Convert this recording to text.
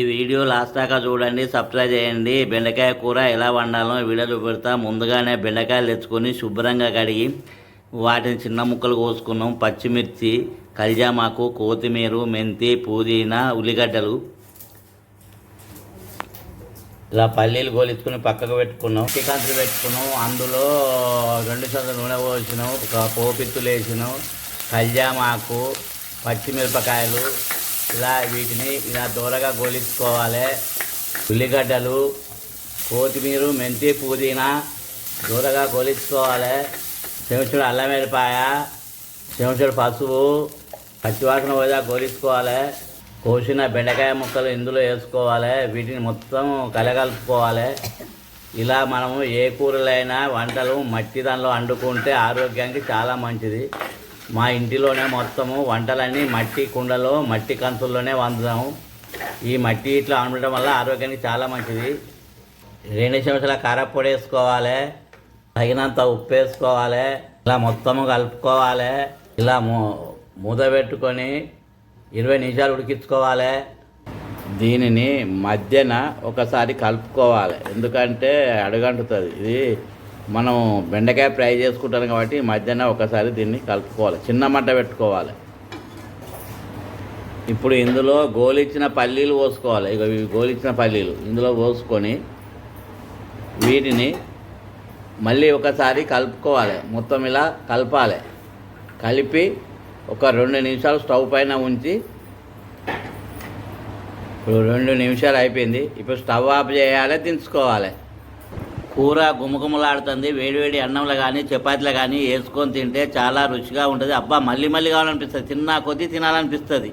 ఈ video last దాకా చూడండి సబ్స్క్రైబ్ చేయండి. బెండకాయ కూర ఎలా వండాలో వీడియో చూపెడతా. ముందుగానే బెండకాయలు తెచ్చుకొని శుభ్రంగా కడిగి వాటిని చిన్న ముక్కలు కోసుకున్నాం. పచ్చిమిర్చి కలిజామాకు కొత్తిమీర మెంతి పుదీనా ఉల్లిగడ్డలు. ఇలా పల్లీలు గోలించుకుని పక్కకు పెట్టుకున్నాం. చికెన్లు పెట్టుకున్నాం. అందులో రెండు శాతం నూనె పోసినాం. ఒక పోపిత్తులు వేసినాం. కలిజామాకు పచ్చిమిరపకాయలు ఇలా వీటిని ఇలా దూరగా గోలించుకోవాలి. ఉల్లిగడ్డలు కొత్తిమీర మెంతి పుదీనా దూరగా గోలించుకోవాలి. చెంచుడు అల్లం వెల్లిపాయ చెంచుడు పసుపు పచ్చివాసన పోదా గోలించుకోవాలి. కోసిన బెండకాయ ముక్కలు ఇందులో వేసుకోవాలి. వీటిని మొత్తం కలగలుపుకోవాలి. ఇలా మనము ఏ కూరలైనా వంటలు మట్టి దానిలో వండుకుంటే ఆరోగ్యానికి చాలా మంచిది. మా ఇంటిలోనే మొత్తము వంటలన్నీ మట్టి కుండలో మట్టి కంచుల్లోనే వండుతాము ఈ మట్టి ఇట్లా వండడం వల్ల ఆరోగ్యానికి చాలా మంచిది. రెండు చెంచాల కారపొడి వేసుకోవాలి. తగినంత ఉప్పు వేసుకోవాలి. ఇలా మొత్తము కలుపుకోవాలి. ఇలా మూ మూత పెట్టుకొని ఇరవై నిమిషాలు ఉడికించుకోవాలి. దీనిని మధ్యన ఒకసారి కలుపుకోవాలి. ఎందుకంటే అడుగంటుతుంది. ఇది మనం బెండకాయ ఫ్రై చేసుకుంటాం కాబట్టి మధ్యాహ్నం ఒకసారి దీన్ని కలుపుకోవాలి. చిన్న మంట పెట్టుకోవాలి. ఇప్పుడు ఇందులో గోలిచ్చిన పల్లీలు పోసుకోవాలి. ఇక ఇవి గోలిచ్చిన పల్లీలు. ఇందులో పోసుకొని వీటిని మళ్ళీ ఒకసారి కలుపుకోవాలి. మొత్తం ఇలా కలపాలి. కలిపి ఒక రెండు నిమిషాలు స్టవ్ పైన ఉంచి ఇప్పుడు రెండు నిమిషాలు అయిపోయింది. ఇప్పుడు స్టవ్ ఆఫ్ చేయాలి దించుకోవాలి. కూర గుమగుమలాడుతుంది వేడివేడి అన్నంలో కానీ చపాతీలు కానీ వేసుకొని తింటే చాలా రుచిగా ఉంటుంది. అబ్బా మళ్ళీ మళ్ళీ కావాలనిపిస్తుంది. తిన్నా కొద్దీ తినాలనిపిస్తుంది.